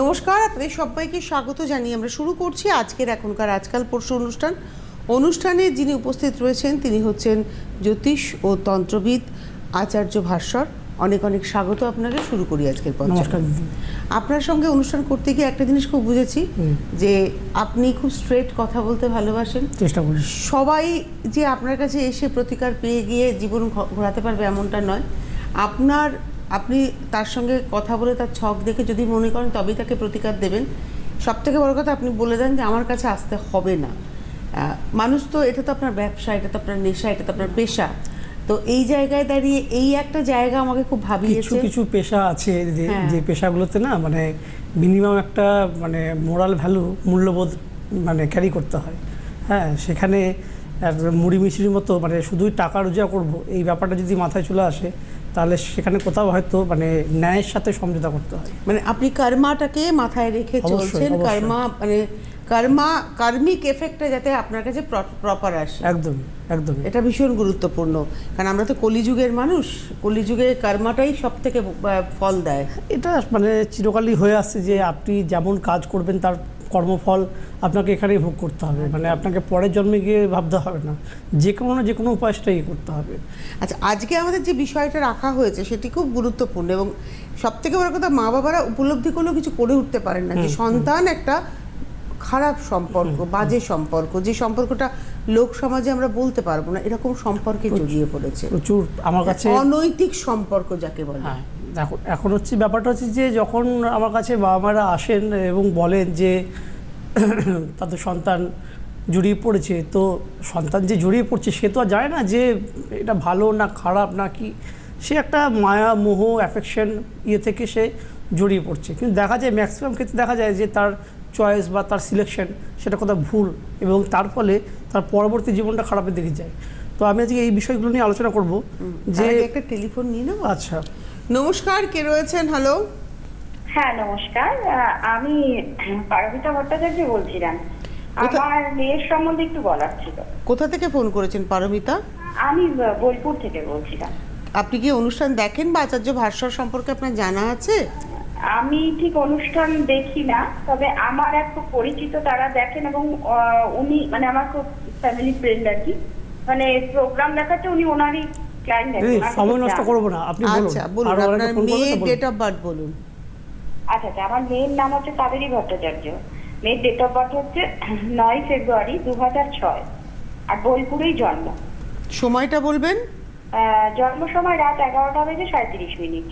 নমস্কার আপনাদের সবাইকে স্বাগত জানিয়ে আমরা শুরু করছি আজকের এখনকার আজকাল পরশু অনুষ্ঠান। অনুষ্ঠানে যিনি উপস্থিত রয়েছেন তিনি হচ্ছেন জ্যোতিষ ও তন্ত্রবিদ আচার্য ভাস্বর অনেক অনেক স্বাগত আপনাকে শুরু করি আজকের নমস্কার আপনার সঙ্গে অনুষ্ঠান করতে গিয়ে একটা জিনিস খুব বুঝেছি যে আপনি খুব স্ট্রেট কথা বলতে ভালোবাসেন। চেষ্টা করি। সবাই যে আপনার কাছে এসে প্রতিকার পেয়ে গিয়ে জীবন ঘোরাতে পারবে এমনটা নয়। আপনার আপনি তার সঙ্গে কথা বলে তার ছক দেখে যদি মনে করেন তবেই তাকে প্রতিকার দেবেন। সব থেকে বড় কথা আপনি বলে দেন যে আমার কাছে আসতে হবে না। মানুষ তো এটা তো আপনার ব্যবসা এটা তো আপনার নেশা এটা তো আপনার পেশা। তো এই জায়গায় দাঁড়িয়ে এই একটা জায়গা আমাকে খুব কিছু ভাবিয়েছে। কিছু পেশা আছে যে হ্যাঁ। যে পেশাগুলোতে না মানে মিনিমাম একটা মানে মোরাল ভ্যালু মূল্যবোধ মানে ক্যারি করতে হয়। হ্যাঁ সেখানে মুড়ি মিষ্টির মতো মানে শুধুই টাকা রোজগার করব এই ব্যাপারটা যদি মাথায় চলে আসে তাহলে সেখানে কোথাও হয়তো মানে ন্যায়ের সাথে সমঝোতা করতে হয়। মানে আপনি কর্মাটাকে মাথায় রেখে চলছেন। কর্মা মানে কর্মা কার্মিক এফেক্টটা যাতে আপনার কাছে প্রপার আসে। একদমই একদমই। এটা ভীষণ গুরুত্বপূর্ণ। কারণ আমরা তো কলিযুগের মানুষ কলিযুগে কর্মাটাই সব থেকে ফল দেয়। এটা মানে চিরকালই হয়ে আসছে যে আপনি যেমন কাজ করবেন তার কর্মফল আপনাকে এখানেই ভোগ করতে হবে। মানে আপনাকে পরের জন্মে গিয়ে ভাবতে হবে না। যে কোনো না যে কোনো উপায় সেটাই করতে হবে। আচ্ছা আজকে আমাদের যে বিষয়টা রাখা হয়েছে সেটি খুব গুরুত্বপূর্ণ এবং সব থেকে বড় কথা মা বাবারা উপলব্ধি করলেও কিছু করে উঠতে পারেন না। যে সন্তান একটা খারাপ সম্পর্ক বাজে সম্পর্ক যে সম্পর্কটা লোক সমাজে আমরা বলতে পারব না এরকম সম্পর্কে জড়িয়ে পড়েছে। প্রচুর আমার কাছে অনৈতিক সম্পর্ক যাকে বলে। হ্যাঁ এখন এখন হচ্ছে ব্যাপারটা হচ্ছে যে যখন আমার কাছে বাবা মারা আসেন এবং বলেন যে তাদের সন্তান জড়িয়ে পড়েছে তো সন্তান যে জড়িয়ে পড়ছে সে তো আর জানে না যে এটা ভালো না খারাপ না কি। সে একটা মায়া মোহ অ্যাফেকশন ইয়ে থেকে সে জড়িয়ে পড়ছে। কিন্তু দেখা যায় ম্যাক্সিমাম ক্ষেত্রে দেখা যায় যে তার চয়েস বা তার সিলেকশন সেটা কোথাও ভুল এবং তার ফলে তার পরবর্তী জীবনটা খারাপের দিকে যায়। তো আমি আজকে এই বিষয়গুলো নিয়ে আলোচনা করব যে একটা টেলিফোন নিয়ে নেব? আচ্ছা। নমস্কার কে রয়েছেন? হ্যালো হ্যাঁ নমস্কার। আহ, আমি পারমিতা ভট্টাচার্য বলছিলাম। আমার মেয়ের সম্বন্ধে একটু বলার ছিল। কোথা থেকে ফোন করেছেন পারমিতা? আমি বোলপুর থেকে বলছিলাম। আপনি কি অনুষ্ঠান দেখেন বা আচার্য ভাস্বর সম্পর্কে আপনার জানা আছে? আমি ঠিক অনুষ্ঠান দেখি না তবে আমার এক খুব পরিচিত তারা দেখেন এবং আহ, উনি মানে আমার খুব ফ্যামিলি ফ্রেন্ড আর কি। মানে প্রোগ্রাম দেখাতে উনি ওনারই ক্লায়েন্ট সময় নষ্ট করব না আপনি বলুন। আচ্ছা বলুন আপনার মেয়ের ডেট অফ বার্থ বলুন। আচ্ছা আচ্ছা আমার মেয়ের নাম হচ্ছে কাবেরী ভট্টাচার্য। মেয়ের ডেট অফ বার্থ হচ্ছে নয় ফেব্রুয়ারি দু হাজার ছয়। আর বোলপুরেই জন্ম। সময়টা বলবেন? জন্ম সময় রাত এগারোটা বেজে সাঁত্রিশ মিনিট।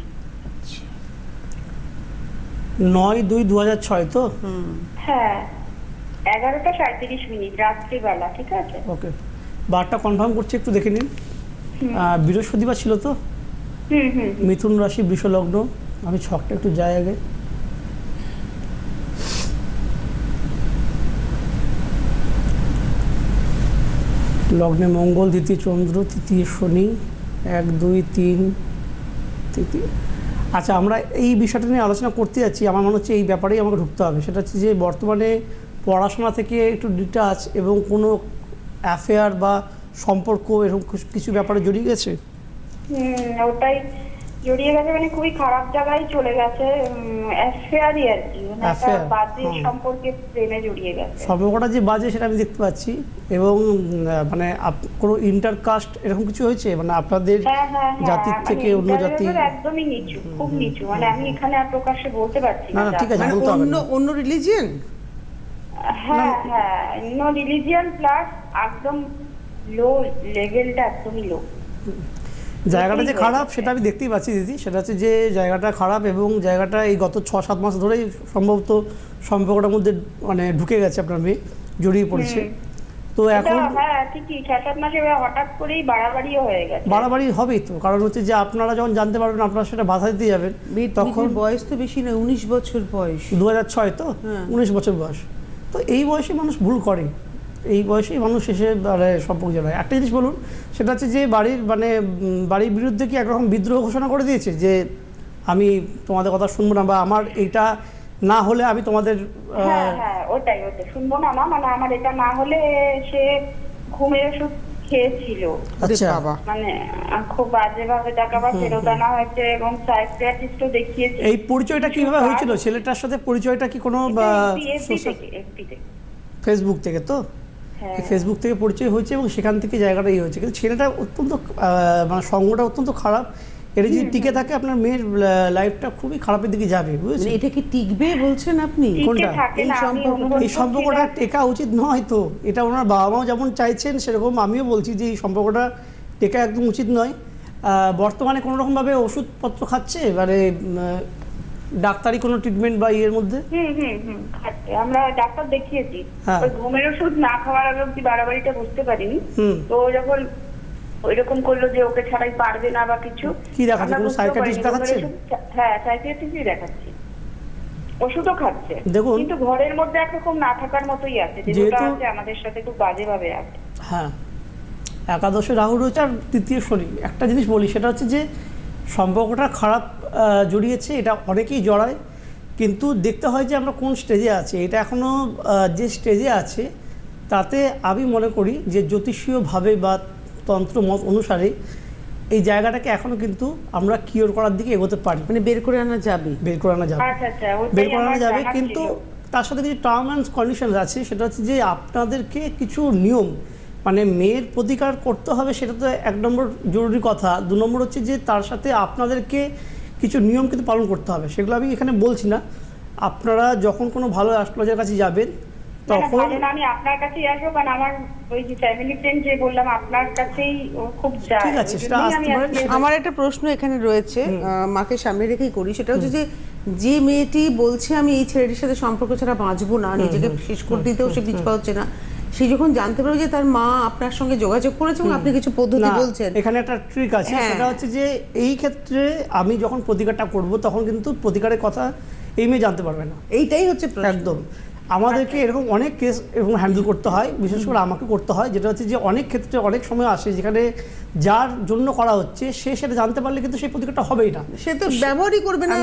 নয় দুই দু হাজার ছয় তো? হুম। হ্যাঁ এগারোটা সাঁত্রিশ মিনিট রাত্রিবেলা ঠিক আছে? ওকে। বারটা কনফার্ম করছি একটু দেখে নিন। বৃহস্পতিবার ছিল তো? হুম হুম। মিথুন রাশি বৃষলগ্ন। আমি ছকটা একটু যাই আগে। লগ্নে মঙ্গল, দ্বিতীয় চন্দ্র, তৃতীয় শনি, এক, দুই, তিন, তৃতীয়। আচ্ছা আমরা এই বিষয়টা নিয়ে আলোচনা করতে যাচ্ছি। আমার মনে হচ্ছে এই ব্যাপারেই আমাকে ঢুকতে হবে। সেটা হচ্ছে যে বর্তমানে পড়াশোনা থেকে একটু ডিটাচ এবং কোনো অ্যাফেয়ার বা সম্পর্ক এরকম কিছু- ব্যাপারে জড়িয়ে গেছে? ওটাই জড়িয়ে গেছে মানে খুবই খারাপ জায়গায় চলে গেছে অ্যাফেয়ারই আর কি মানে একটা বাজে সম্পর্কে প্রেমে জড়িয়ে গেছে। সম্পর্কটা যে বাজে সেটা আমি দেখতে পাচ্ছি এবং মানে আপ- কোনো ইন্টারকাস্ট এরকম কিছু হয়েছে? মানে আপনাদের হ্যাঁ হ্যাঁ হ্যাঁ জাতির মানে থেকে অন্য জাতি একদমই নিচু খুব নিচু মানে আমি এখানে আর প্রকাশ্যে বলতে পারছি না, ঠিক আছে, মানে বলতে হবে অন্য অন্য রিলিজিয়ন হ্যাঁ হ্যাঁ নো রিলিজিয়ান প্লাস একদম লো লেভেলটা একদমই লো জায়গাটা যে খারাপ সেটা আমি দেখতেই পাচ্ছি দিদি। সেটা হচ্ছে যে জায়গাটা খারাপ এবং জায়গাটা এই গত ছ সাত মাস ধরেই সম্ভবত সম্পর্কটার মধ্যে মানে ঢুকে গেছে আপনার মেয়ে জড়িয়ে পড়েছে। তো এখন হ্যাঁ ঠিকই। ছয় সাত মাসে হঠাৎ করেই বাড়াবাড়িও হয়ে গেছে। বাড়াবাড়ি হবেই তো। কারণ হচ্ছে যে আপনারা যখন জানতে পারবেন আপনারা সেটা বাধা দিতে যাবেন তখন তখন বয়স তো বেশি না উনিশ বছর বয়স। দু হাজার ছয় তো? হ্যাঁ। উনিশ বছর বয়স। তো এই বয়সে মানুষ ভুল করে। এই বয়সেই মানুষ এসে মানে সম্পর্ক জড়ায় একটা জিনিস বলুন সেটা হচ্ছে যে বাড়ির মানে বাড়ির বিরুদ্ধে কি একরকম বিদ্রোহ ঘোষণা করে দিয়েছে? যে আমি তোমাদের কথা শুনব না বা আমার এইটা না হলে আমি তোমাদের হ্যাঁ হ্যাঁ ওটাই ওটাই। শুনব না না মানে আমার এটা না হলে সে ঘুমের ওষুধ খেয়েছিল। আচ্ছা। মানে খুব বাজেভাবে টাকা বা ফেরত আনা হয়েছে এবং সাইকিয়াট্রিস্টও দেখিয়েছি। এই পরিচয়টা কীভাবে হয়েছিল? ছেলেটার সাথে পরিচয়টা কি কোনো ফেসবুক থেকে তো? হ্যাঁ ফেসবুক থেকে পরিচয় হয়েছে এবং সেখান থেকে জায়গাটা ইয়ে হয়েছে। কিন্তু ছেলেটা অত্যন্ত মানে সঙ্গটা অত্যন্ত খারাপ। এটা যদি টিকে থাকে আপনার মেয়ের লাইফটা খুবই খারাপের দিকে যাবে মানে বুঝেছেন এটা কি টিকবে বলছেন আপনি? কোনটা? এই সম্পর্ক- এই সম্পর্কটা টেকা উচিত নয় তো। এটা ওনার বাবা মাও যেমন চাইছেন সেরকম আমিও বলছি যে এই সম্পর্কটা টেকা একদম উচিত নয়। বর্তমানে কোনো রকমভাবে ওষুধপত্র খাচ্ছে মানে ডাক্তারি কোনো ট্রিটমেন্ট বা ইয়ের মধ্যে? হুম হুম হুম আমরা ডাক্তার দেখিয়েছি। হ্যাঁ। ওই ঘুমের ওষুধ না খাওয়ার আগে অব্দি বাড়াবাড়িটা বুঝতে পারিনি। তো যখন ওইরকম করল যে ওকে ছাড়াই পারবে না বা কিছু কি দেখাচ্ছে? কোনো দেখাচ্ছেন? হ্যাঁ সাইকিয়াট্রিস্টই দেখাচ্ছি। ওষুধও খাচ্ছে। দেখুন। কিন্তু ঘরের মধ্যে একরকম না থাকার মতোই আছে। যেটা আছে আমাদের সাথে খুব বাজেভাবে আছে। হ্যাঁ। একাদশে রাহু রয়েছে আর তৃতীয় শনি। একটা জিনিস বলি সেটা হচ্ছে যে সম্পর্কটা খারাপ জড়িয়েছে এটা অনেকেই জড়ায়। কিন্তু দেখতে হয় যে আমরা কোন স্টেজে আছি। এটা এখনও যে স্টেজে আছে তাতে আমি মনে করি যে জ্যোতিষীয়ভাবে বা তন্ত্র মত অনুসারে এই জায়গাটাকে এখনও কিন্তু আমরা কিওর করার দিকে এগোতে পারি। মানে বের করে আনা যাবে। বের করে আনা যাবে। আচ্ছা আচ্ছা বের করানো আমার যাবে কিন্তু তার সাথে কিছু টার্ম অ্যান্ড কন্ডিশন আছে। সেটা হচ্ছে যে আপনাদেরকে কিছু নিয়ম মানে মেয়ের প্রতিকার করতে হবে সেটা তো এক নম্বর জরুরি কথা। দু নম্বর হচ্ছে যে তার সাথে আপনাদেরকে কিছু নিয়ম কিন্তু পালন করতে হবে। সেগুলো আমি এখানে বলছি না। আপনারা যখন কোনো ভালো অ্যাস্ট্রোলজার কাছে যাবেন তখন আমি আপনার কাছেই আসব কারণ আমার ওই যে ফ্যামিলি ফ্রেন্ড যে বললাম আপনার কাছেই ও খুব যায়। ঠিক আছে, সেটা জন্যই আসতে আমি পারেন। আজকে- আমার একটা প্রশ্ন এখানে রয়েছে আহ, মাকে সামনে রেখেই করি সেটা হচ্ছে যে যে মেয়েটি বলছে আমি এই ছেলেটির সাথে সম্পর্ক ছাড়া বাঁচবো না নিজেকে শেষ করে দিতেও সে পিছপা হচ্ছে না। সে যখন জানতে পারবে যে তার মা আপনার সঙ্গে যোগাযোগ করেছে এবং আপনি কিছু পদ্ধতি বলছেন। এখানে একটা ট্রিক আছে হ্যাঁ। সেটা হচ্ছে যে এই ক্ষেত্রে আমি যখন প্রতিকারটা করব তখন কিন্তু প্রতিকারের কথা এই মেয়ে জানতে পারবে না। এইটাই হচ্ছে একদম। আমাদেরকে এরকম অনেক কেস এরকম হ্যান্ডেল করতে হয় বিশেষ করে আমাকে করতে হয় যেটা হচ্ছে যে অনেক ক্ষেত্রে অনেক সময় আসে যেখানে যার জন্য করা হচ্ছে সে সেটা জানতে পারলে কিন্তু সেই প্রতিকারটা হবেই না। সে তো ব্যবহারই করবে না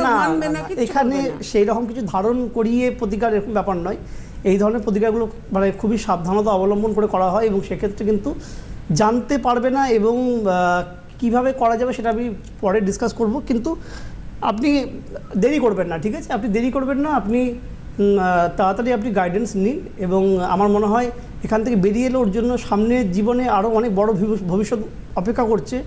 এখানে সেই রকম কিছু ধারণ করিয়ে প্রতিকার এরকম ব্যাপার নয়। এই ধরনের প্রতিকারগুলো মানে খুবই সাবধানতা অবলম্বন করে করা হয় এবং সেক্ষেত্রে কিন্তু জানতে পারবে না এবং কীভাবে করা যাবে সেটা আমি পরে ডিসকাস করব। কিন্তু আপনি দেরি করবেন না, ঠিক আছে? আপনি দেরি করবেন না, আপনি তাড়াতাড়ি আপনি গাইডেন্স নিন এবং আমার মনে হয় এখান থেকে বেরিয়ে এলে ওর জন্য সামনের জীবনে আরও অনেক বড় ভবিষ্যৎ অপেক্ষা করছে।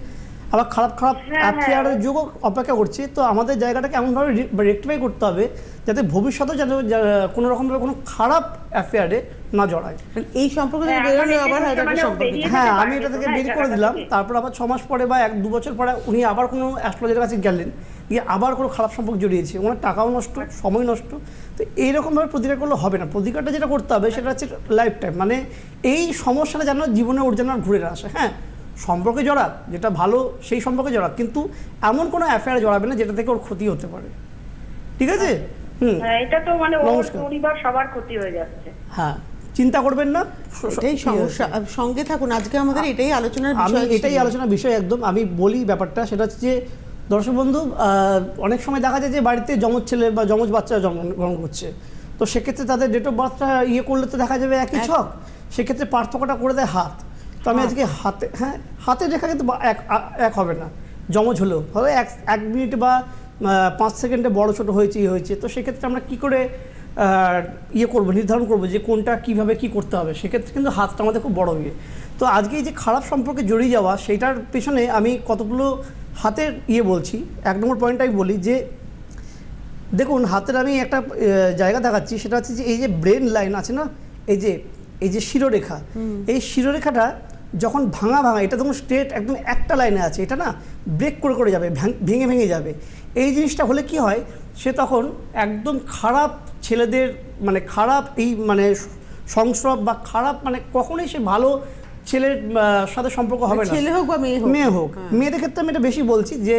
আবার খারাপ খারাপ হ্যাঁ, হ্যাঁ। যুগও অপেক্ষা করছে। তো আমাদের জায়গাটাকে এমনভাবে রেক্টিফাই করতে হবে যাতে ভবিষ্যতে যেন যা- কোনো রকমভাবে কোনো খারাপ অ্যাফেয়ারে না জড়ায়। মানে এই সম্পর্ক হ্যাঁ, মানে বেরিয়ে হ্যাঁ যেতে আমি এটা থেকে বের করে দিলাম। তারপর আবার ছ মাস পরে বা এক দু বছর পরে উনি আবার কোনো অ্যাস্ট্রোলজারের কাছে গেলেন। গিয়ে আবার কোনো খারাপ সম্পর্ক জড়িয়েছে। ওনার টাকাও নষ্ট সময় নষ্ট। তো এইরকমভাবে প্রতিকার করলে হবে না। প্রতিকারটা যেটা করতে হবে সেটা হচ্ছে লাইফ টাইম মানে এই সমস্যাটা যেন জীবনে ওর যেন আর ঘুরে আসে। হ্যাঁ সম্পর্কে জড়াক যেটা ভালো সেই সম্পর্কে জড়াক কিন্তু এমন কোনো অ্যাফেয়ার জড়াবে না যেটা থেকে ওর ক্ষতি হতে পারে। ঠিক আছে? হুম। হ্যাঁ, এটা তো মানে ওর পরিবার সবার ক্ষতি হয়ে যাচ্ছে। হ্যাঁ চিন্তা করবেন না। এটাই সমস্যা। সঙ্গে থাকুন আজকে আমাদের এটাই আলোচনার বিষয় এটাই। আলোচনার বিষয় একদম। আমি বলি ব্যাপারটা সেটা হচ্ছে যে দর্শক বন্ধু আহ, অনেক সময় দেখা যায় যে বাড়িতে জমজ ছেলে বা জমজ বাচ্চা জন্মগ্রহণ করছে। তো সেক্ষেত্রে তাদের ডেট অফ বার্থটা ইয়ে করলে তো দেখা যাবে একই ছক। সেক্ষেত্রে পার্থক্যটা করে দেয় হাত। তো আমি আজকে হাতে হ্যাঁ হাতের রেখা কিন্তু এক এক হবে না জমজ হলেও। হবে এক এক মিনিট বা পাঁচ সেকেন্ডে বড় ছোট হয়েছে ইয়ে হয়েছে। তো সেক্ষেত্রে আমরা কী করে ইয়ে করব নির্ধারণ করব যে কোনটা কীভাবে কি করতে হবে? সেক্ষেত্রে কিন্তু হাতটা আমাদের খুব বড় ইয়ে তো আজকে এই যে খারাপ সম্পর্কে জড়িয়ে যাওয়া সেটার পেছনে আমি কতগুলো হাতের ইয়ে বলছি। এক নম্বর পয়েন্ট আমি বলি যে দেখুন হাতের আমি একটা জায়গা দেখাচ্ছি সেটা হচ্ছে যে এই যে ব্রেন লাইন আছে না এই যে এই যে শিরোরেখা এই শিরোরেখাটা যখন ভাঙা ভাঙা এটা তখন স্ট্রেট একদম একটা লাইনে আছে এটা না ব্রেক করে করে যাবে ভাঙ- ভেঙে ভেঙে যাবে। এই জিনিসটা হলে কি হয় সে তখন একদম খারাপ ছেলেদের মানে খারাপ এই মানে সংস্রব বা খারাপ মানে কখনোই সে ভালো ছেলের সাথে সম্পর্ক হবে না। ছেলে হোক বা মেয়ে হোক। মেয়ে হোক। মেয়েদের ক্ষেত্রে আমি এটা বেশি বলছি যে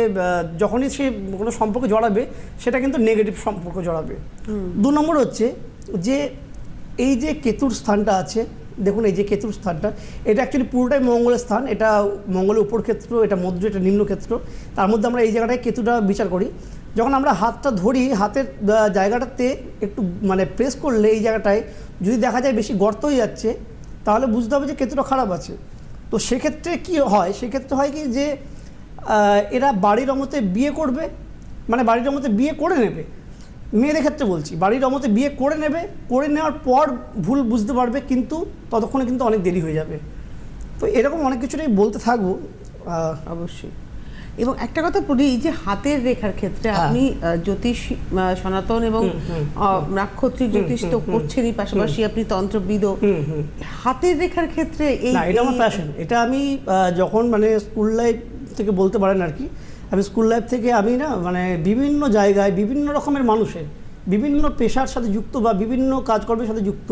যখনই সে কোনো সম্পর্ক জড়াবে সেটা কিন্তু নেগেটিভ সম্পর্ক জড়াবে। দু নম্বর হচ্ছে যে এই যে কেতুর স্থানটা আছে দেখুন, এই যে কেতুর স্থানটা, এটা অ্যাকচুয়ালি পুরোটাই মঙ্গলের স্থান, এটা মঙ্গলের উপর ক্ষেত্র এটা মধ্য, এটা নিম্ন ক্ষেত্র তার মধ্যে আমরা এই জায়গাটায় কেতুটা বিচার করি। যখন আমরা হাতটা ধরি, হাতের জায়গাটাতে একটু মানে প্রেস করলে এই জায়গাটায় যদি দেখা যায় বেশি গর্ত হয়ে যাচ্ছে, তাহলে বুঝতে হবে যে কেতুটা খারাপ আছে। তো সেক্ষেত্রে কি হয়? সেক্ষেত্রে হয় কি যে এরা বাড়ির অমতে বিয়ে করবে মানে বাড়ির অমতে বিয়ে করে নেবে। মেয়েদের ক্ষেত্রে বলছি বাড়ির অমতে বিয়ে করে নেবে করে নেওয়ার পর ভুল বুঝতে পারবে কিন্তু ততক্ষণে কিন্তু অনেক দেরি হয়ে যাবে। তো এরকম অনেক কিছুটাই বলতে থাকব। অবশ্যই। এবং একটা কথা বলি যে হাতের রেখার ক্ষেত্রে হ্যাঁ। আপনি জ্যোতিষ সনাতন এবং নাক্ষত্রিক জ্যোতিষ তো করছেনই পাশাপাশি আপনি হুম হাতের রেখার ক্ষেত্রে এই এটা আমার প্যাশন এটা আমি যখন মানে স্কুল লাইফ থেকে বলতে পারেন আর কি আমি স্কুল লাইফ থেকে আমি না মানে বিভিন্ন জায়গায় বিভিন্ন রকমের মানুষের, বিভিন্ন পেশার সাথে যুক্ত বা বিভিন্ন কাজকর্মের সাথে যুক্ত,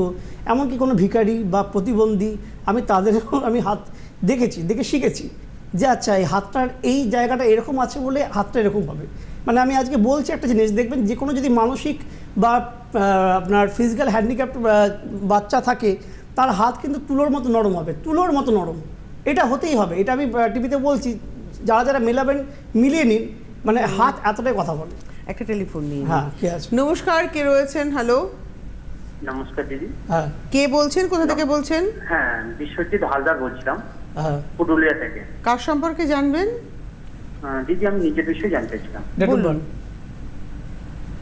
এমনকি কোনো ভিখারি বা প্রতিবন্ধী, আমি তাদেরও আমি হাত দেখেছি, দেখে শিখেছি যে আচ্ছা এই হাতটার, এই জায়গাটা এরকম আছে বলে হাতটা এরকম হবে। মানে আমি আজকে বলছি একটা জিনিস, দেখবেন যে কোনো যদি মানসিক বা আপনার ফিজিক্যাল হ্যান্ডিক্যাপ বাচ্চা থাকে, তার হাত কিন্তু তুলোর মতো নরম হবে, তুলোর মতো নরম। এটা হতেই হবে। এটা আমি টিভিতে বলছি যারা যারা মেলাবেন মিলিয়ে নিন। মানে হাত এতটাই কথা বলে। একটা টেলিফোন নিয়ে হ্যাঁ কে আছে নমস্কার কে রয়েছেন? হ্যালো নমস্কার দিদি। হ্যাঁ। কে বলছেন? কোথা থেকে বলছেন? হ্যাঁ বিশ্বজিৎ হালদার বলছিলাম হ্যাঁ। পুরুলিয়া থেকে। কার সম্পর্কে জানবেন? দিদি আমি নিজের বিষয়ে জানতে চাইছিলাম। বলুন।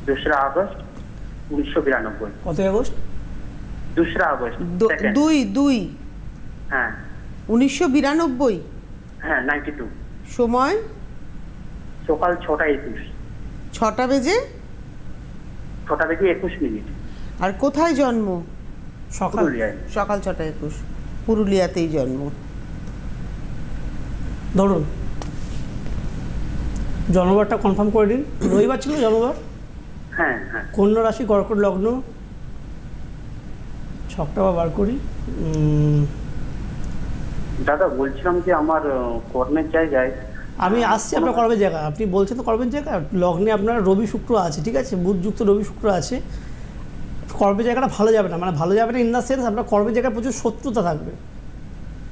দোসরা আগস্ট উনিশশো বিরানব্বই। কত আগস্ট? দোসরা আগস্ট। দুই দুই। হ্যাঁ। উনিশশো বিরানব্বই? হ্যাঁ নাইনটি টু সময়? সকাল ছটা একুশ। ছটা বেজে? ছটা থেকে একুশ মিনিট। আর কোথায় জন্ম? সকাল সকাল ছটা একুশ। পুরুলিয়াতেই জন্ম। ধরুন। জন্মবারটা কনফার্ম করে দিন। রবিবার ছিল জন্মবার? হ্যাঁ হ্যাঁ। কন্যা রাশি কর্কট লগ্ন। ছকটা বা বার করি। দাদা বলছিলাম যে আমার কর্মের জায়গায় আমি আসছি আপনার কর্মের জায়গা আপনি বলছেন তো কর্মের জায়গা লগ্নে আপনার রবি শুক্র আছে ঠিক আছে? বুধযুক্ত রবি শুক্র আছে। কর্মের জায়গাটা ভালো যাবে না। মানে ভালো যাবে না ইন দ্য সেন্স আপনার কর্মের জায়গায় প্রচুর শত্রুতা থাকবে।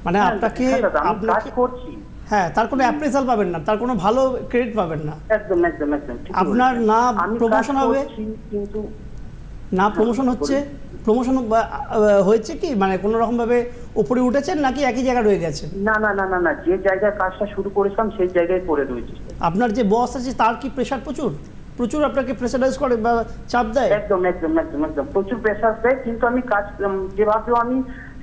মানে হ্যাঁ, আপনাকে হ্যাঁ আপনাকে হ্যাঁ তার কোনো অ্যাপ্রেসাল পাবেন না তার কোনো ভালো ক্রেডিট পাবেন না। একদম একদম একদম আপনার না প্রমোশন হবে? কিন্তু না প্রমোশন হচ্ছে প্রমোশন হয়েছে কি? মানে কোনো রকমভাবে উপরে উঠেছেন নাকি একই জায়গায় রয়ে গেছেন? না না না না না যে জায়গায় কাজটা শুরু করেছিলাম সেই জায়গায় পড়ে রয়েছে। আপনার যে বস আছে তার কি প্রেশার প্রচুর? প্রচুর আপনাকে প্রেশারাইজ করে বা চাপ দেয়? একদম একদম একদম একদম। প্রচুর প্রেশার দেয় কিন্তু আমি কাজ যেভাবেও আমি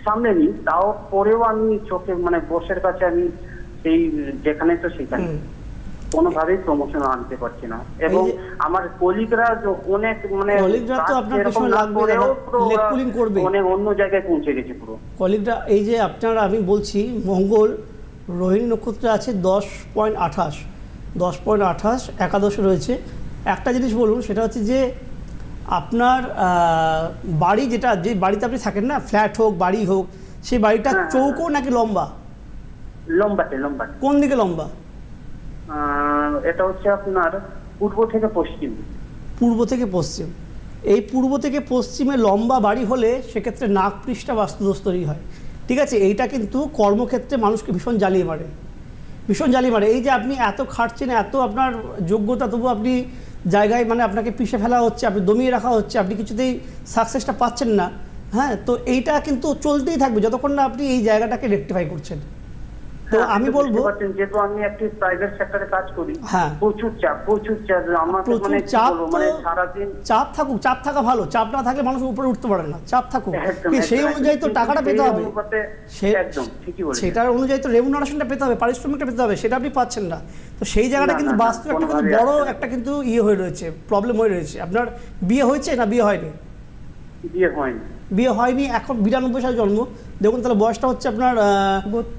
সামনে নিই তাও পরেও আমি চোখে মানে বসের কাছে আমি সেই যেখানে তো সেখানে। কোনোভাবেই প্রমোশন আনতে পারছি না। এবং আমার কলিগরা অনেক মানে Colleague-রা তো আপনার পেছনে লাগবে করবে। অনেক অন্য জায়গায় পৌঁছে গেছে পুরো। কলিগরা এই যে আপনার আমি বলছি মঙ্গল রোহিণী নক্ষত্রে আছে দশ পয়েন্ট আঠাশ। দশ পয়েন্ট আঠাশ একাদশে রয়েছে। একটা জিনিস বলুন সেটা হচ্ছে যে আপনার আহ, বাড়ি যেটা যে বাড়িতে আপনি থাকেন না ফ্ল্যাট হোক বাড়ি হোক সেই বাড়িটা হ্যাঁ, চৌকো নাকি লম্বা? লম্বাতে লম্বাতে কোন দিকে লম্বা? এটা হচ্ছে আপনার পূর্ব থেকে পশ্চিম। পূর্ব থেকে পশ্চিম। এই পূর্ব থেকে পশ্চিমে লম্বা বাড়ি হলে সেক্ষেত্রে নাক পৃষ্ঠা বাস্তুদোষ হয়। ঠিক আছে, এইটা কিন্তু কর্মক্ষেত্রে মানুষকে ভীষণ জ্বালিয়ে মারে। ভীষণ জ্বালিয়ে মারে। এই যে আপনি এত খাটছেন, এত আপনার যোগ্যতা তবু আপনি জায়গায় মানে আপনাকে পিষে ফেলা হচ্ছে, আপনি দমিয়ে রাখা হচ্ছে, আপনি কিছুতেই সাকসেসটা পাচ্ছেন না হ্যাঁ? তো এইটা কিন্তু চলতেই থাকবে, যতক্ষণ না আপনি এই জায়গাটাকে রেকটিফাই করছেন। তো হ্যাঁ, আমি বলব যেহেতু আমি একটি প্রাইভেট সেক্টরে কাজ করি হ্যাঁ। প্রচুর চাপ প্রচুর চাপ মানে চাপ মানে সারাদিন চাপ থাকুক চাপ থাকা ভালো চাপ না থাকলে মানুষ উপরে উঠতে পারে না চাপ থাকুক। সেই অনুযায়ী তো টাকাটা পেতে হবে। অনুপাতে- সে- একদম, ঠিকই বলেছেন। সেটার অনুযায়ী তো রেমুনারেশনটা পেতে হবে পারিশ্রমিকটা পেতে হবে সেটা আপনি পাচ্ছেন না। তো সেই জায়গাটা কিন্তু বাস্তব একটা কিন্তু বড় একটা কিন্তু ইয়ে হয়ে রয়েছে প্রবলেম হয়ে রয়েছে। আপনার বিয়ে হয়েছে না বিয়ে হয়নি? বিয়ে হয়নি। বিয়ে হয়নি এখন বিরানব্বই সালে জন্ম। দেখুন তাহলে বয়সটা হচ্ছে আপনার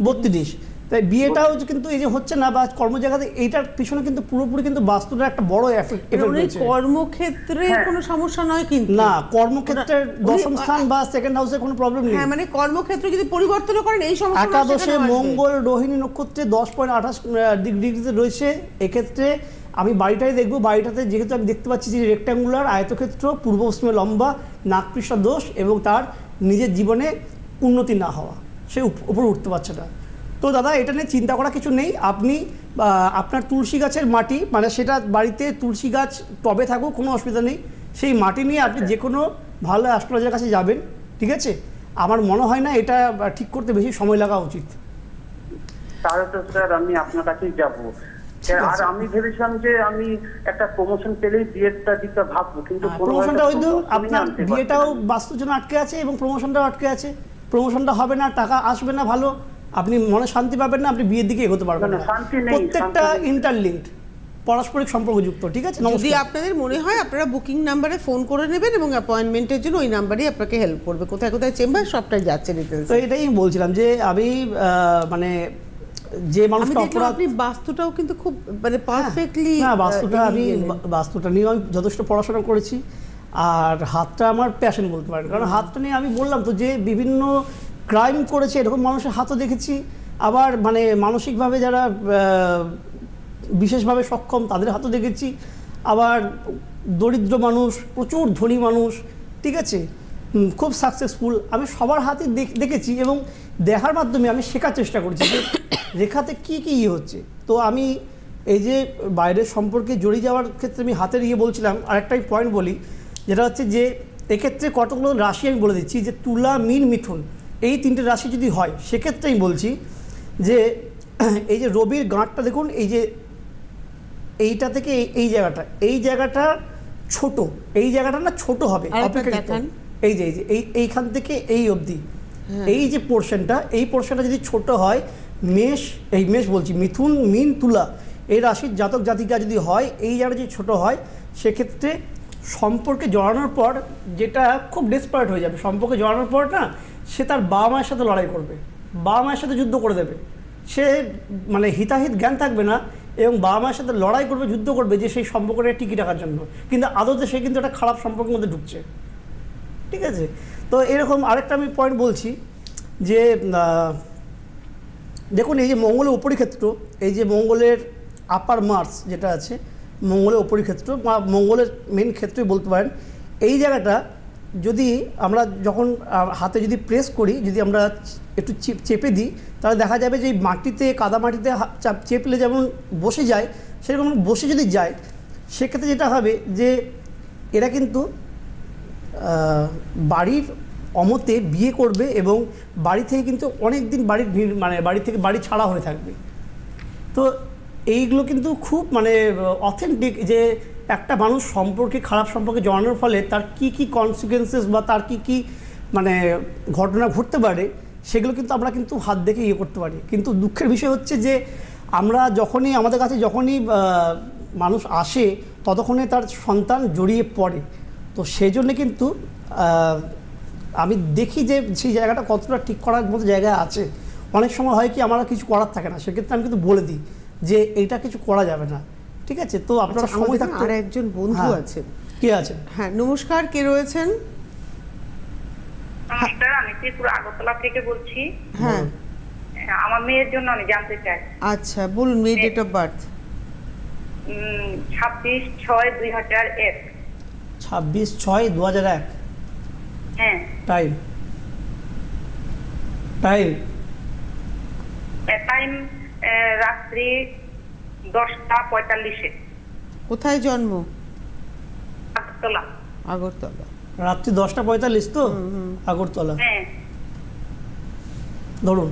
বত্রিশ। তাই বিয়েটাও যে কিন্তু এই যে হচ্ছে না বা কর্মজায়গাতে এইটার পিছনে কিন্তু পুরোপুরি কিন্তু বাস্তুটার একটা বড় এফেক্ট উনি কর্মক্ষেত্রে হ্যাঁ। কোনো সমস্যা নয় কিন্তু। না কর্মক্ষেত্রের দশম স্থান বা সেকেন্ড হাউসে কোনো প্রবলেম নেই। হ্যাঁ মানে কর্মক্ষেত্রে যদি পরিবর্তন করেন এই সমস্যা একাদশে মঙ্গল রোহিণী নক্ষত্রে দশ পয়েন্ট আঠাশ ডিগ্রিতে রয়েছে। এক্ষেত্রে আমি বাড়িটাই দেখব। বাড়িটাতে যেহেতু আমি দেখতে পাচ্ছি যে রেক্ট্যাঙ্গুলার আয়তক্ষেত্র পূর্ব পশ্চিমে লম্বা নাকপৃষ্ঠা দোষ এবং তার নিজের জীবনে উন্নতি না হওয়া। সে উপ- উপরে উঠতে পারছে না। তো দাদা এটা নিয়ে চিন্তা করা কিছু নেই। আপনি আপনার তুলসী গাছের মাটি মানে সেটা বাড়িতে তুলসী গাছ টবে থাকুক কোনো অসুবিধা নেই। সেই মাটি নিয়ে আপনি যে কোনো ভালো অ্যাস্ট্রোলজার কাছে যাবেন ঠিক আছে? আমার মনে হয় না এটা ঠিক করতে বেশি সময় লাগা উচিত। তাহলে তো স্যার আমি আপনার কাছেই যাব। আর আমি ভেবেছিলাম যে আমি একটা প্রমোশন পেলেই বিয়েটা দিতে ভাববো কিন্তু প্রমোশনটা ওই তো আপনার বিয়েটাও। বাস্তুর জন্য আটকে আছে এবং প্রমোশনটাও আটকে আছে। প্রমোশনটা হবে না টাকা আসবে না ভালো। আপনি মনে শান্তি পাবেন না আপনি বিয়ের দিকে এগোতে পারবেন না, প্রত্যেকটা ইন্টারলিঙ্কড পারস্পরিক সম্পর্কযুক্ত ঠিক আছে? যদি আপনাদের মনে হয় আপনারা বুকিং নাম্বারে ফোন করে নেবেন এবং অ্যাপয়েন্টমেন্টের জন্য ওই নাম্বারই আপনাকে হেল্প করবে। কোথায় কোথায় চেম্বার সবটাই যাচ্ছে ডিটেলস তো এটাই বলছিলাম যে আমি আহ, মানে যে মানুষটা অপরাধ আপনি বাস্তুটাও কিন্তু খুব মানে পারফেক্টলি না বাস্তুটা আমি বাস্তুটা নিয়ে আমি যথেষ্ট পড়াশোনা করেছি। আর হাতটা আমার প্যাশন বলতে পারেন। কারণ হাতটা নিয়ে আমি বললাম তো যে বিভিন্ন ক্রাইম করেছে, এরকম মানুষের হাতও দেখেছি। আবার মানে মানসিকভাবে যারা বিশেষভাবে সক্ষম, তাদের হাতও দেখেছি। আবার দরিদ্র মানুষ, প্রচুর ধনী মানুষ, ঠিক আছে? খুব সাকসেসফুল আমি সবার হাতে দেখ- দেখেছি এবং দেখার মাধ্যমে আমি শেখার চেষ্টা করছি যে রেখাতে কী কী ইয়ে হচ্ছে। তো আমি এই যে বাইরের সম্পর্কে জড়িয়ে যাওয়ার ক্ষেত্রে আমি হাতের ইয়ে বলছিলাম, আরেকটাই পয়েন্ট বলি, যেটা হচ্ছে যে, এক্ষেত্রে কতগুলো রাশি আমি বলে দিচ্ছি যে তুলা, মীন, মিথুন। এই তিনটে রাশি যদি হয় সেক্ষেত্রে আমি বলছি যে এই যে রবির গাঁটটা দেখুন এই যে এইটা থেকে এই- জায়গাটা এই জায়গাটা ছোট এই জায়গাটা না ছোট হবে অপেক্ষাকৃত। এই যে এই যে এই এইখান থেকে এই অবধি। এই যে পোর্শনটা এই পোর্শনটা যদি ছোট হয় মেষ এই মেষ বলছি মিথুন মিন তুলা এই রাশির জাতক জাতিকা যদি হয় এই জায়গাটা যদি ছোট হয় সেক্ষেত্রে সম্পর্কে জড়ানোর পর যেটা খুব ডেসপারেট হয়ে যাবে সম্পর্কে জড়ানোর পর না সে তার বাবা মায়ের সাথে লড়াই করবে। বাবা মায়ের সাথে যুদ্ধ করে দেবে। সে মানে হিতাহিত জ্ঞান থাকবে না এবং বাবা মায়ের সাথে লড়াই করবে, যুদ্ধ করবে যে সেই সম্পর্কটা টিকি রাখার জন্য। কিন্তু আদতে সে কিন্তু একটা খারাপ সম্পর্কের মধ্যে ঢুকছে। ঠিক আছে? তো এরকম আরেকটা আমি পয়েন্ট বলছি যে দেখুন এই যে মঙ্গলের উপরিক্ষেত্র, এই যে মঙ্গলের আপার মার্স যেটা আছে, মঙ্গলের উপরিক্ষেত্র বা মঙ্গলের মেন ক্ষেত্রই বলতে পারেন, এই জায়গাটা যদি আমরা যখন হাতে যদি প্রেস করি, যদি আমরা একটু চেপ- দিই, তাহলে দেখা যাবে যে মাটিতে, কাদা মাটিতে চেপলে যেমন বসে যায়, সেরকম বসে যদি যায়, সেক্ষেত্রে যেটা হবে যে এরা কিন্তু বাড়ির অমতে বিয়ে করবে এবং বাড়ি থেকে কিন্তু অনেক দিন বাড়ির নির- মানে বাড়ি থেকে বাড়ি ছাড়া হয়ে থাকবে। তো এইগুলো কিন্তু খুব মানে অথেন্টিক যে একটা মানুষ সম্পর্কে, খারাপ সম্পর্কে জড়ানোর ফলে তার কি কি কনসিকুয়েন্সেস বা তার কি কি মানে ঘটনা ঘটতে পারে, সেগুলো কিন্তু আমরা কিন্তু হাত দেখে ইয়ে করতে পারি। কিন্তু দুঃখের বিষয় হচ্ছে যে, আমরা যখনই, আমাদের কাছে যখনই মানুষ আসে, ততক্ষণে তার সন্তান জড়িয়ে পড়ে। তো সেই জন্যে কিন্তু আমি দেখি যে সেই জায়গাটা কতটা ঠিক করার মতো জায়গায় আছে। অনেক সময় হয় কি, আমার কিছু করার থাকে না। সেক্ষেত্রে আমি কিন্তু বলে দিই যে, এইটা কিছু করা যাবে না। ঠিক আছে? তো আপনার আচ্ছা, সময় থাকতে আর একজন বন্ধু হ্যাঁ। আছেন। কে আছে হ্যাঁ নমস্কার কে রয়েছেন? নমস্কার আমি ত্রিপুরা আগরতলা থেকে বলছি। হ্যাঁ। হ্যাঁ, আমার মেয়ের জন্য আমি জানতে চাই। আচ্ছা বলুন মেয়ে ডেট অফ বার্থ ছাব্বিশ ছয় দুই হাজার এক। ছাব্বিশ ছয় দু হাজার এক। হ্যাঁ। টাইম টাইম টাইম রাত্রি দশটা পঁয়তাল্লিশে। কোথায় জন্ম? আগরতলা। আগরতলা। রাত্রি দশটা পঁয়তাল্লিশ তো? আগরতলা। হ্যাঁ। ধরুন।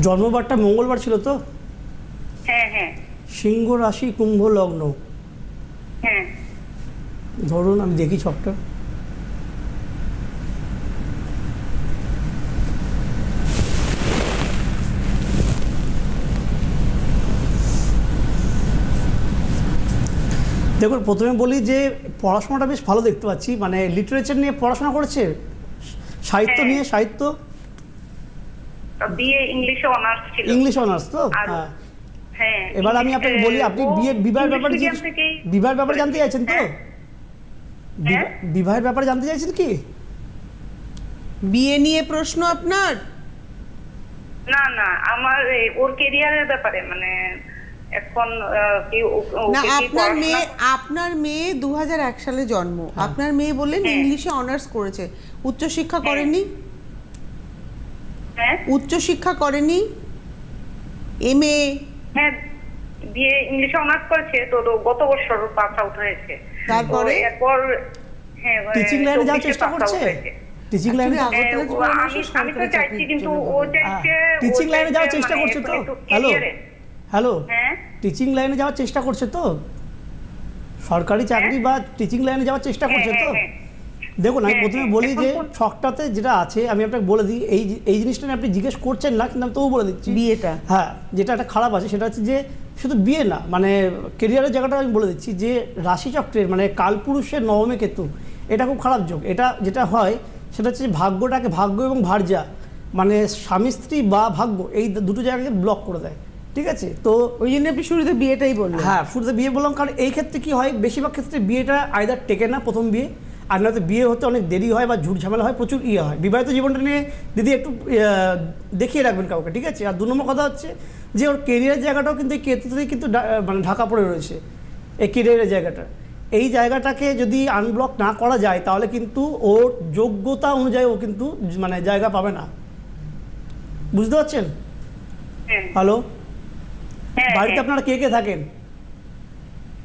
জন্মবারটা মঙ্গলবার ছিল তো? হ্যাঁ হ্যাঁ। সিংহ রাশি কুম্ভ লগ্ন। হ্যাঁ। ধরুন আমি দেখি ছকটা। দেখুন প্রথমে বলি যে পড়াশোনাটা বেশ ভালো দেখতে পাচ্ছি। মানে লিটারেচার নিয়ে পড়াশোনা করেছে? সাহিত্য হ্যাঁ। নিয়ে? সাহিত্য? ইংলিশে অনার্স ছিল। ইংলিশ অনার্স তো? হ্যাঁ। হ্যাঁ এবার আমি আপনাকে বলি আপনি বিয়ে বিবাহের ব্যাপারে বিবাহের ব্যাপারে জানতে চাইছেন তো? হ্যাঁ। বিবাহের ব্যাপারে জানতে চাইছেন কি? বিয়ে নিয়ে প্রশ্ন আপনার? না না আমার ওর কেরিয়ারের ব্যাপারে মানে এখন কি না আপনার মেয়ে আপনার মেয়ে দু সালে জন্ম। আপনার মেয়ে বললেন হ্যাঁ। ইংলিশে অনার্স করেছে। উচ্চশিক্ষা করেনি? হ্যাঁ। করেনি? এম এ হ্যাঁ বিয়ে ইংলিশে অনার্স করেছে তো গত বছর পাস আউট হয়েছে। তারপরে? এরপর হ্যাঁ line এ যাওয়ার চেষ্টা করছে? টিচিং লাইনে আমি তো চাইছি কিন্তু ও। চাইছে টিচিং লাইনে যাওয়ার চেষ্টা মানে করছে তো? হ্যালো। হ্যালো হ্যাঁ। টিচিং লাইনে যাওয়ার চেষ্টা করছে তো? সরকারি চাকরি বা টিচিং লাইনে যাওয়ার চেষ্টা করছে হ্যাঁ, তো? হ্যাঁ, দেখুন আমি হ্যাঁ, প্রথমে হ্যাঁ, বলি যে ছকটাতে যেটা আছে আমি আপনাকে বলে দিই এই যে- এই জিনিসটা নিয়ে আপনি জিজ্ঞেস করছেন না কিন্তু আমি তবু বলে দিচ্ছি। বিয়েটা। হ্যাঁ যেটা একটা খারাপ আছে সেটা হচ্ছে যে শুধু বিয়ে না মানে কেরিয়ারের জায়গাটা আমি বলে দিচ্ছি যে রাশিচক্রের মানে কালপুরুষের নবমে কেতু এটা খুব খারাপ যোগ। এটা যেটা হয় সেটা হচ্ছে যে ভাগ্যটাকে ভাগ্য এবং ভার্যা মানে স্বামী স্ত্রী বা ভাগ্য এই দুটো জায়গাকে ব্লক করে দেয়। ঠিক আছে? তো ওই জন্য আপনি শুরুতে বিয়েটাই বললেন। হ্যাঁ শুরুতে বিয়ে বললাম কারণ এই ক্ষেত্রে কি হয় বেশিরভাগ ক্ষেত্রে বিয়েটা আয়দার টেকে না প্রথম বিয়ে আর নয়তো বিয়ে হতে অনেক দেরি হয় বা ঝুট ঝামেলা হয় প্রচুর ইয়ে হয়। বিবাহিত জীবনটা নিয়ে দিদি একটু দেখিয়ে রাখবেন কাউকে ঠিক আছে? আর দু নম্বর কথা হচ্ছে যে ওর কেরিয়ার জায়গাটাও কিন্তু এই কেতুতেই কিন্তু মানে ঢাকা পড়ে রয়েছে এই কেরিয়ারের জায়গাটা। এই জায়গাটাকে যদি আনব্লক না করা যায় তাহলে কিন্তু ওর যোগ্যতা অনুযায়ী ও কিন্তু মানে জায়গা পাবে না। বুঝতে পারছেন? হ্যাঁ, হ্যালো হ্যাঁ, বাড়িতে হ্যাঁ। আপনারা কে কে থাকেন?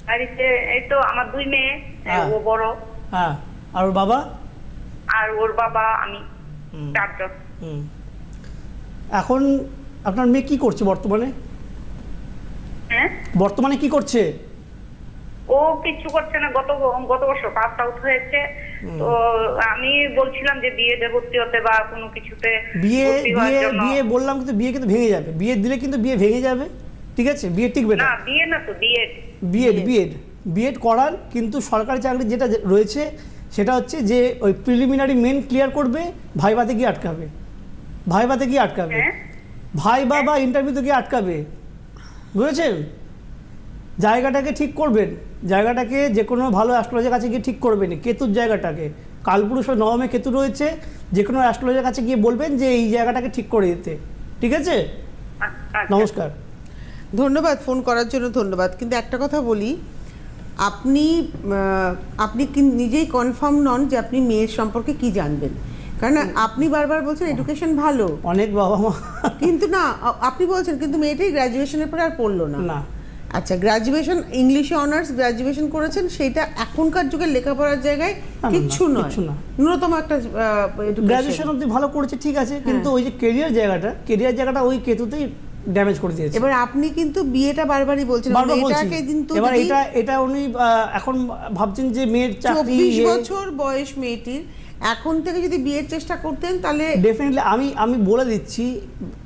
বাড়িতে এই তো আমার দুই মেয়ে হ্যাঁ। ও বড়। হ্যাঁ। আর ওর বাবা? আর ওর বাবা আমি চারজন। এখন আপনার মেয়ে কি করছে বর্তমানে? হ্যাঁ? বর্তমানে কি করছে? ও কিছু করছে না গত গত বছর পাস আউট হয়েছে। তো আমি বলছিলাম যে বিয়ে ভর্তি হতে বা কোনো কিছুতে বিয়ে বিয়ে বিয়ে বললাম কিন্তু বিয়ে কিন্তু ভেঙে যাবে। বিয়ে দিলে কিন্তু বিয়ে ভেঙে যাবে। ঠিক আছে? বিয়ে টিকবে না? না বিয়ে না তো বিয়ে বিএড বিএড বিএড করার কিন্তু সরকারি চাকরি যেটা রয়েছে সেটা হচ্ছে যে ওই প্রিলিমিনারি মেন ক্লিয়ার করবে ভাইবাতে গিয়ে আটকাবে। ভাইবাতে গিয়ে আটকাবে। হ্যাঁ। ভাইবা বা ইন্টারভিউতে গিয়ে আটকাবে। বুঝেছেন? জায়গাটাকে ঠিক করবেন। জায়গাটাকে যে কোনো ভালো অ্যাস্ট্রোলজার কাছে গিয়ে ঠিক করবেন। কেতুর জায়গাটাকে। কালপুরুষ ও নবমে কেতু রয়েছে যে কোনো অ্যাস্ট্রোলজার কাছে গিয়ে বলবেন যে এই জায়গাটাকে ঠিক করে দিতে। ঠিক আছে? আচ্ছা। নমস্কার। ধন্যবাদ ফোন করার জন্য ধন্যবাদ। কিন্তু একটা কথা বলি আপনি আপনি কি নিজেই কনফার্ম নন যে আপনি মেয়ের সম্পর্কে কি জানবেন? কারণ আপনি বারবার বলছেন এডুকেশন ভালো। অনেক বাবা মা। কিন্তু না আপনি বলছেন কিন্তু মেয়েটাই গ্র্যাজুয়েশনের পরে আর পড়ল না। না। আচ্ছা গ্র্যাজুয়েশন ইংলিশে অনার্স গ্র্যাজুয়েশন করেছেন সেটা এখনকার যুগে লেখাপড়ার জায়গায় কিচ্ছু নয়। ন্যূনতম একটা গ্র্যাজুয়েশন অবধি ভালো করেছে ঠিক আছে কিন্তু হ্যাঁ। ওই যে কেরিয়ার জায়গাটা কেরিয়ার জায়গাটা ওই কেতুতেই ড্যামেজ করে দিয়েছে। এবার আপনি কিন্তু বিয়েটা বারবারই বলছেন এটাকে কিন্তু এবার এটা এটা উনি এখন ভাবছেন যে মেয়ের চাকরি চব্বিশ বছর বয়স মেয়েটির এখন থেকে যদি বিয়ের চেষ্টা করতেন তাহলে ডেফিনেটলি আমি আমি বলে দিচ্ছি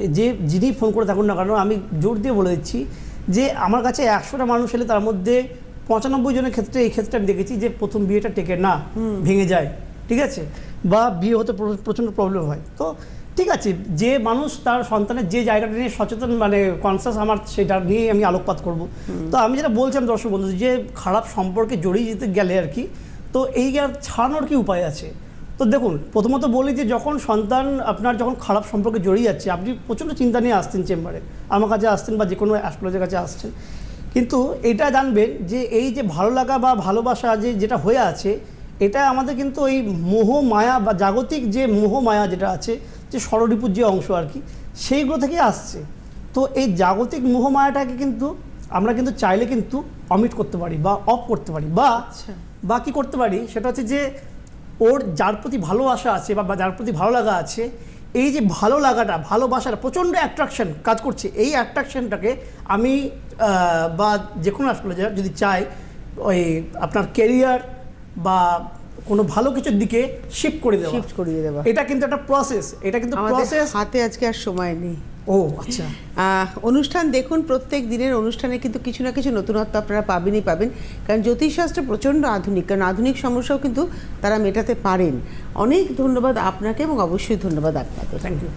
যে যিনি ফোন করে থাকুন না কারণ আমি জোর দিয়ে বলে দিচ্ছি যে আমার কাছে একশোটা মানুষ এলে তার মধ্যে পঁচানব্বই জনের ক্ষেত্রে এই ক্ষেত্রে আমি দেখেছি যে প্রথম বিয়েটা টেকে না ভেঙে যায় ঠিক আছে? বা বিয়ে হতে প্র- প্রচণ্ড প্রবলেম হয়। তো ঠিক আছে যে মানুষ তার সন্তানের যে জায়গাটা নিয়ে সচেতন মানে কনসাস আমার সেটা নিয়ে আমি আলোকপাত করব। তো আমি যেটা বলছিলাম দর্শক বন্ধু যে খারাপ সম্পর্কে জড়িয়ে যেতে গেলে আর কি তো এই আর ছাড়ানোর কি উপায় আছে? তো দেখুন প্রথমত বলি যে যখন সন্তান আপনার যখন খারাপ সম্পর্কে জড়িয়ে যাচ্ছে আপনি প্রচণ্ড চিন্তা নিয়ে আসছেন চেম্বারে আমার কাছে আসছেন বা যে কোনো অ্যাস্ট্রোলজের কাছে আসছেন। কিন্তু এটা জানবেন যে এই যে ভালো লাগা বা ভালোবাসা যে যেটা হয়ে আছে এটা আমাদের কিন্তু ওই মোহ মায়া বা জাগতিক যে মোহ মায়া যেটা আছে যে ষড়রিপুর যে অংশ আর কি সেইগুলো থেকে আসছে তো এই জাগতিক মোহ মায়াটাকে কিন্তু আমরা কিন্তু চাইলে কিন্তু অমিট করতে পারি বা অফ করতে পারি বা আচ্ছা। বা কি করতে পারি সেটা হচ্ছে যে ওর যার প্রতি ভালোবাসা আছে বা যার প্রতি ভালো লাগা আছে এই যে ভালো লাগাটা ভালোবাসাটা প্রচণ্ড অ্যাট্রাকশন কাজ করছে এই অ্যাট্রাকশনটাকে আমি বা যে কোনো অ্যাস্ট্রোলজার যদি চাই ওই আপনার কেরিয়ার বা কোনো ভালো কিছুর দিকে শিফট করে দেওয়া। শিফট করিয়ে দেওয়া। এটা কিন্তু একটা প্রসেস এটা কিন্তু প্রসেস হাতে আজকে আর সময় নেই। ও আচ্ছা। অনুষ্ঠান দেখুন প্রত্যেক দিনের অনুষ্ঠানে কিন্তু কিছু না কিছু নতুনত্ব আপনারা পাবেনই পাবেন। কারণ জ্যোতিষশাস্ত্র প্রচণ্ড আধুনিক কারণ আধুনিক সমস্যাও কিন্তু তারা মেটাতে পারেন। অনেক ধন্যবাদ আপনাকে এবং অবশ্যই ধন্যবাদ আপনাকে থ্যাংক ইউ